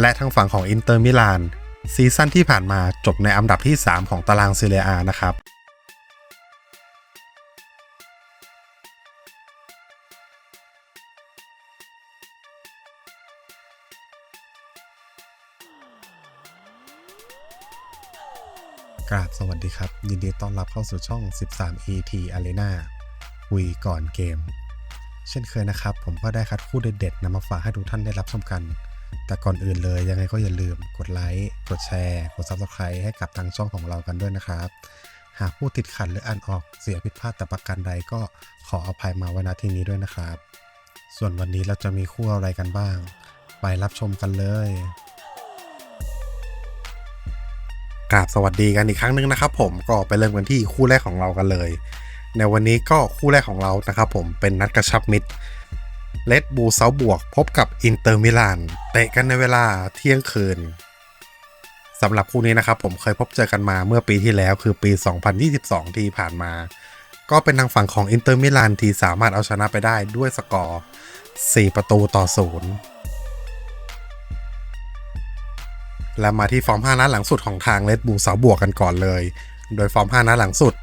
และทางฝั่งของอินเตอร์มิลานซีซั่นที่ผ่านมาจบในอันดับที่ 3 ของตารางซีเรียอานะครับ กราบสวัสดีครับ ยินดีต้อนรับเข้าสู่ช่อง 13 ET Arena คุยก่อนเกม เช่นเคยนะครับ ผมก็ได้คัดคู่เด็ดๆนำมาฝากให้ทุกท่านได้รับชมกัน แต่ก่อนอื่นเลยยังไงก็อย่าลืมกดไลค์ กดแชร์ กด Subscribe ให้กับทางช่องของเรากันด้วยนะครับ หากผู้ติดขัดหรืออ่านออกเสียผิดพลาดแต่ประการใดก็ขออภัยมาไว้ณที่นี้ด้วยนะครับ ส่วนวันนี้เราจะมีคู่อะไรกันบ้าง ไปรับชมกันเลยกราบสวัสดีกันอีกครั้งหนึ่งนะครับผมก็ไปเริ่มกันที่คู่แรกของเรากันเลย ในวันนี้ก็คู่แรกของเรานะครับผมเป็นนัดกระชับมิตร เลดบูเซาบวกพบกับอินเตอร์มิลานเตะกันในเวลาเที่ยงคืนสำหรับคู่นี้นะครับ ผมเคยพบเจอกันมาเมื่อปีที่แล้วคือปี 2022 ที่ผ่านมา ก็เป็นทางฝั่งของอินเตอร์มิลานที่สามารถเอาชนะไปได้ด้วยสกอร์ 4 ประตูต่อศูนย์และมาที่ฟอร์ม 5 นัดหลังสุดของทางเลดบูเสาบวกกันก่อนเลย โดยฟอร์ม 5 นัดหลังสุด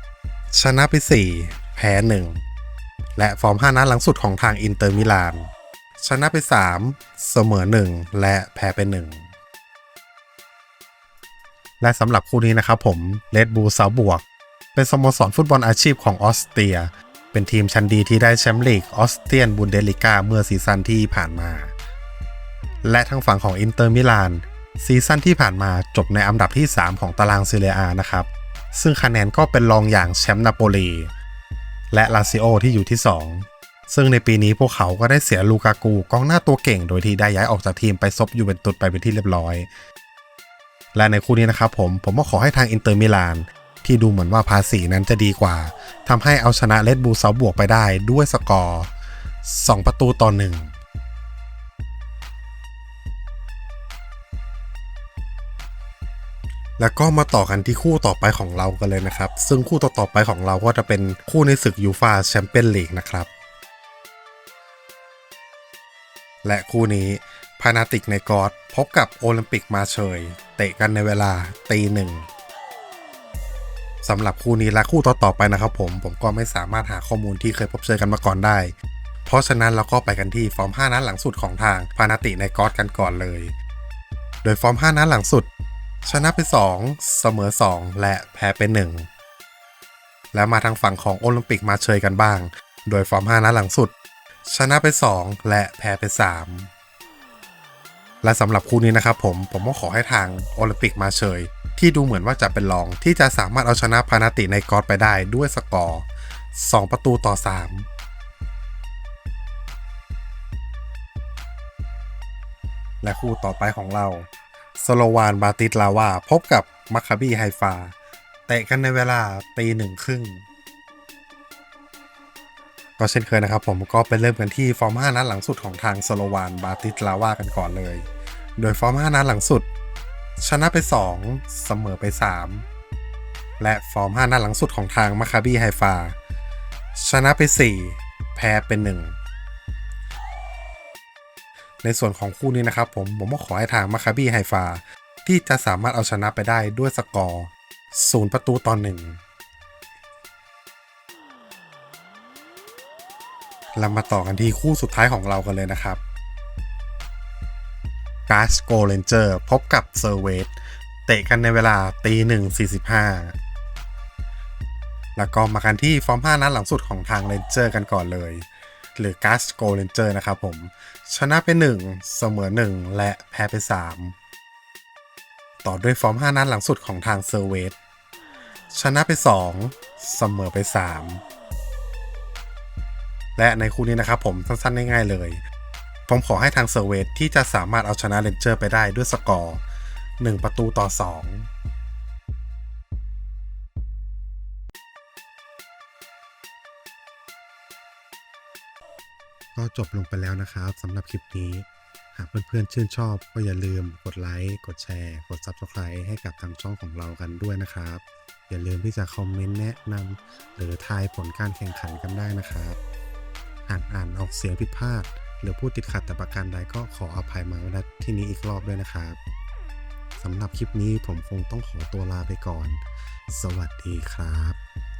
ชนะไป 4 แพ้ 1 และฟอร์ม 5 นัดหลังสุดของทางอินเตอร์มิลาน ชนะไป 3 เสมอ 1 และแพ้ไป 1 และสำหรับคู่นี้นะครับผมเลดบูเสาบวก เป็นสโมสรฟุตบอลอาชีพของออสเตรีย เป็นทีมชั้นดีที่ได้แชมป์ลีกออสเตรียนบุนเดลิก้าเมื่อซีซั่นที่ผ่านมา และทางฝั่งของอินเตอร์มิลานซีซั่นที่ผ่านมาจบในอันดับที่ 3 ของตารางซีเรียอานะครับ ซึ่งคะแนนก็เป็นรองอย่างแชมป์นาโปลี และลาซิโอที่อยู่ที่ 2 ซึ่งในปีนี้พวกเขาก็ได้เสียลูกากูกองหน้าตัวเก่ง โดยที่ได้ย้ายออกจากทีมไปซบยูเวนตุสไปเป็นที่เรียบร้อย และในคู่นี้นะครับผมผมก็ขอให้ทางอินเตอร์มิลานที่ดูเหมือนว่าภาษีนั้นจะดีกว่าทำให้เอาชนะเลดบูซาบวกไปได้ด้วยสกอร์ 2 ประตูต่อ1 แล้วก็มาต่อกันที่คู่ต่อไปของเรากันเลยนะครับ ซึ่งคู่ต่อๆไปของเราก็จะเป็นคู่ในศึกยูฟาแชมเปี้ยนลีกนะครับ และคู่นี้พานาติกในกอดพบกับโอลิมปิกมาเชย เตะกันในเวลาตีหนึ่งสำหรับคู่นี้และคู่ต่อๆไปนะครับผมผมก็ไม่สามารถหาข้อมูลที่เคยพบเจอกันมาก่อนได้ เพราะฉะนั้นเราก็ไปกันที่ฟอร์ม 5 นัดหลังสุดของทางพานาติในกอดกันก่อนเลย โดยฟอร์ม 5 นัดหลังสุด ชนะไป 2 เสมอ 2 และแพ้ไป1แล้วมาทางฝั่งของโอลิมปิกมาเชยกันบ้าง โดยฟอร์ม 5นัดหลังสุด ชนะไป 2 และแพ้ไป 3 และสำหรับคู่นี้นะครับผมผมก็ขอให้ทางโอลิมปิกมาเชย ที่ดูเหมือนว่าจะเป็นรองที่จะสามารถเอาชนะพานาติในกอดไปได้ด้วยสกอร์ 2 ประตูต่อ 3และคู่ต่อไปของเรา สโลวานบาติสลาวา พบกับมัคคาบีไฮฟา เตะกันในเวลาตีหนึ่งครึ่ง ก็เช่นเคยนะครับผมก็ไปเริ่มกันที่ฟอร์ม5นัดหลังสุดของทางสโลวานบาติสลาวากันก่อนเลย โดยฟอร์ม5นัดหลังสุด ชนะไป 2 เสมอไป 3 และฟอร์ม5นัดหลังสุดของทางมัคคาบีไฮฟา ชนะไป 4 แพ้เป็น 1 ในส่วนของคู่นี้นะครับผมผมก็ขอให้ทางมาคาบีไฮฟาที่จะสามารถเอาชนะไปได้ด้วยสกอร์ศูนย์ประตูต่อหนึ่งเรามาต่อกันที่คู่สุดท้ายของเรากันเลยนะครับกาสโกเลนเจอร์พบกับเซอร์เวสเตะกันในเวลาตีหนึ่งสี่สิบห้าแล้วก็มากันที่ฟอร์ม 5 นัดหลังสุดของทางเลนเจอร์กันก่อนเลย หรือ g a s g o r a n g e r นะครับผม ชนะไป 1 เสมอ 1 และแพ้ไป 3 ต่อด้วยฟอร์ม 5 นัดหลังสุดของทางเซอร์เวสชนะไป 2 เสมอไป 3 และในคู่นี้นะครับผมสั้นๆง่ายๆเลย ผมขอให้ทางเซอร์เวสที่จะสามารถเอาชนะเรนเจอร์ไปได้ด้วยสกอร์ 1 ประตูต่อ 2 ก็จบลงไปแล้วนะครับสำหรับคลิปนี้ หากเพื่อนๆชื่นชอบก็อย่าลืมกดไลค์ กดแชร์ กด Subscribe ให้กับทางช่องของเรากันด้วยนะครับ อย่าลืมที่จะคอมเมนต์แนะนำหรือทายผลการแข่งขันกันได้นะครับหากอ่านออกเสียงผิดพลาด หรือผู้ติดขัดแต่ประการใดก็ขออภัยมาณที่นี้อีกรอบด้วยนะครับสำหรับคลิปนี้ผมคงต้องขอตัวลาไปก่อน สวัสดีครับ